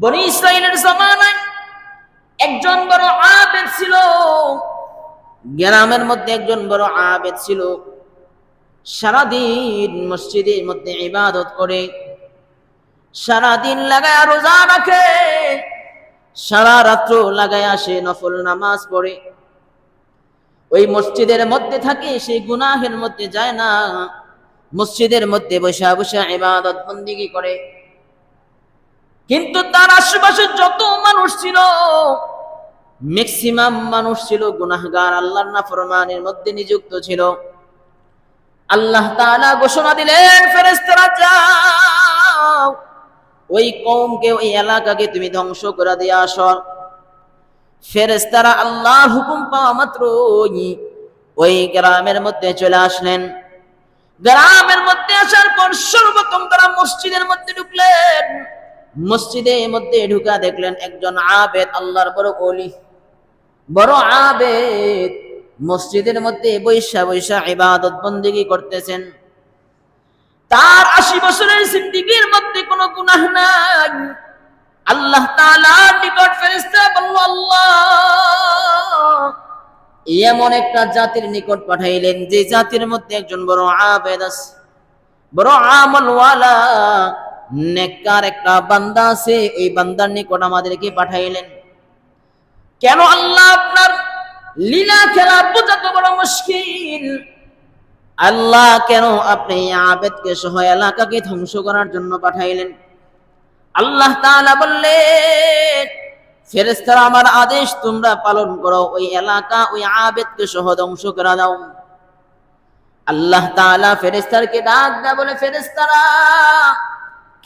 বনি ইসরায়েলের জমানায় একজন বড় আবেদ ছিল। গ্রামের মধ্যে একজন বড় আবেদ ছিল। সারাদিন মসজিদের মধ্যে ইবাদত করে। সারাদিন লাগায় রোজা রাখে। সারা রাত্র লাগায় আসে নফল নামাজ পড়ে। ওই মসজিদের মধ্যে থাকে সেই গুনাহের মধ্যে যায় না। মসজিদের মধ্যে বসে বসে ইবাদত বন্দিগি করে। কিন্তু তার আশেপাশে যত মানুষ ছিল ম্যাক্সিমাম মানুষ ছিল, গুনাহগার, আল্লাহর নাফরমানের মধ্যে নিযুক্ত ছিল। আল্লাহ তাআলা ঘোষণা দিলেন, ফেরেশতারা যাও, ওই কওমকে, ওই এলাকাকে তুমি ধ্বংস করে দিয়ে আসো। ফেরেশতারা আল্লাহর হুকুম পাওয়া মাত্র ওই গ্রামের মধ্যে চলে আসলেন। গ্রামের মধ্যে আসার পর সর্বপ্রথম তারা মসজিদের মধ্যে ঢুকলেন। মসজিদের মধ্যে ঢুকা দেখলেন একজন আবেদ, আল্লাহর বড় অলি বড় আবেদ মসজিদের মধ্যে বৈশা বৈশা ইবাদত বন্দিগি করতেছেন। তার আশি বছরের সিদ্দিকির মধ্যে কোনো গুনাহ নাই। আল্লাহ তাআলার নিকট ফেরেশতা বলল, আল্লাহ, এমন একটা জাতির নিকট পাঠাইলেন যে জাতির মধ্যে একজন বড় আবেদ আছে। বড় আমলওয়ালা নেককার একটা বান্দা আছে ওই বান্দার নিকট আমাদেরকে পাঠাইলেন। কেন আল্লাহ আপনার লীলা খেলা বোঝা তো বড় মুশকিল? আল্লাহ কেন আপনি আবেদকে সহ এলাকাকে ধ্বংস করার জন্য পাঠাইলেন? আল্লাহ তাআলা বললেন, ফেরেশতারা আমার আদেশ, তোমরা পালন করো, ওই এলাকা, ওই আবেদকে সহ ধ্বংস করে দাও। আল্লাহ তাআলা ফেরেশতারকে ডাক দেয় বলে, ফেরেশতারা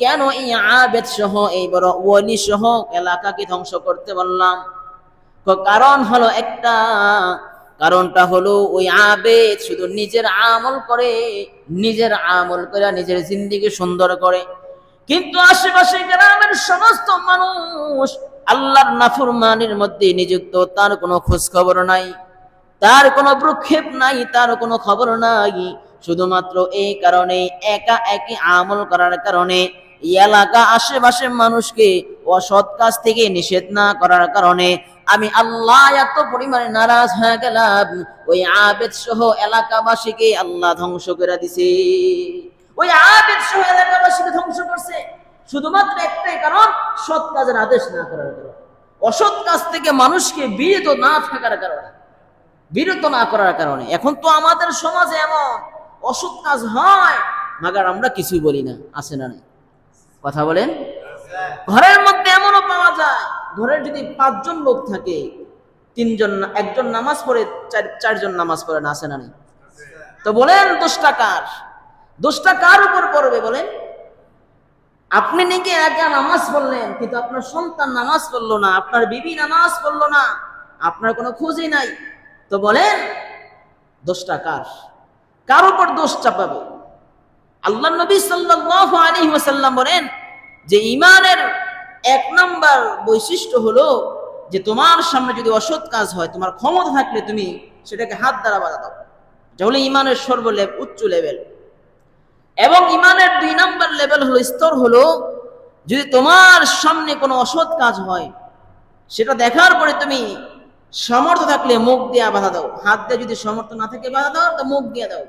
কেন এই আবেদ সহ, এই বড় ওয়ালি সহ এলাকাকে ধ্বংস করতে বললাম? কারণ হলো একটা। কারণটা হলো ওই আবেদ শুধু নিজের আমল করে, নিজের আমল করে নিজের জিন্দিগি সুন্দর করে। কিন্তু আশেপাশে গ্রামের সমস্ত মানুষ আল্লাহর নাফরমানির মধ্যে নিযুক্ত, তার কোনো খোঁজ খবর নাই, তার কোনো প্রক্ষেপ নাই, তার কোনো খবর নাই। শুধুমাত্র এই কারণে, একা একই আমল করার কারণে এলাকা আশেপাশের মানুষকে অসৎ কাজ থেকে নিষেধ না করার কারণে আমি আল্লাহ এত পরিমাণে নারাজ হয়ে গেলাম। ওই আবেদ সহ এলাকাবাসীকে আল্লাহ ধ্বংস করে দিছে। ওই আবেদ সহ এলাকাবাসীকে ধ্বংস করছে। শুধুমাত্র একটাই কারণ, সৎ কাজের আদেশ না করার কারণে। অসৎ কাজ থেকে মানুষকে বিরত না থাকার কারণে। বিরত না করার কারণে। এখন তো আমাদের সমাজে এমন অসৎ কাজ হয়, মাগার আমরা কিছুই বলি না, আছে না নাই? কথা বলেন। ঘরের মধ্যে এমনও পাওয়া যায় ঘরের যদি পাঁচজন লোক থাকে, তিনজন একজন নামাজ পড়ে, চার, চারজন নামাজ পড়ে না, আছে না নাই? তো বলেন দোষটা কার? দোষটা কার উপর পড়বে বলেন? আপনি নাকি একা নামাজ পড়লেন, কিন্তু আপনার সন্তান নামাজ পড়ল না, আপনার বিবি নামাজ পড়ল না, আপনার কোনো খোঁজই নাই। তো বলেন, দোষটা কার? কার উপর দোষ চাপাবে? আল্লাহ নবী সাল্লাল্লাহু আলাইহি ওয়াসাল্লাম বলেন যে ইমানের এক নম্বর বৈশিষ্ট্য হলো যে তোমার সামনে যদি অসৎ কাজ হয়, তোমার ক্ষমতা থাকলে তুমি সেটাকে হাত দ্বারা বাধা দাও। এটা ইমানের সর্ব উচ্চ লেভেল এবং ইমানের দুই নম্বর লেভেল হলো, স্তর হলো যদি তোমার সামনে কোনো অসৎ কাজ হয়, সেটা দেখার পরে তুমি সমর্থ থাকলে মুখ দিয়ে বাধা দাও। হাত দিয়ে যদি সমর্থ না থাকে বাধা দাও, তো মুখ দিয়ে দাও।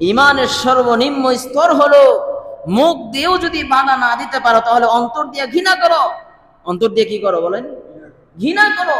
ইমানের সর্বনিম্ন স্তর হলো, মুখ দিয়েও যদি বাধা না দিতে পারো, তাহলে অন্তর দিয়ে ঘৃণা করো। অন্তর দিয়ে কি করো বলেন? ঘৃণা করো।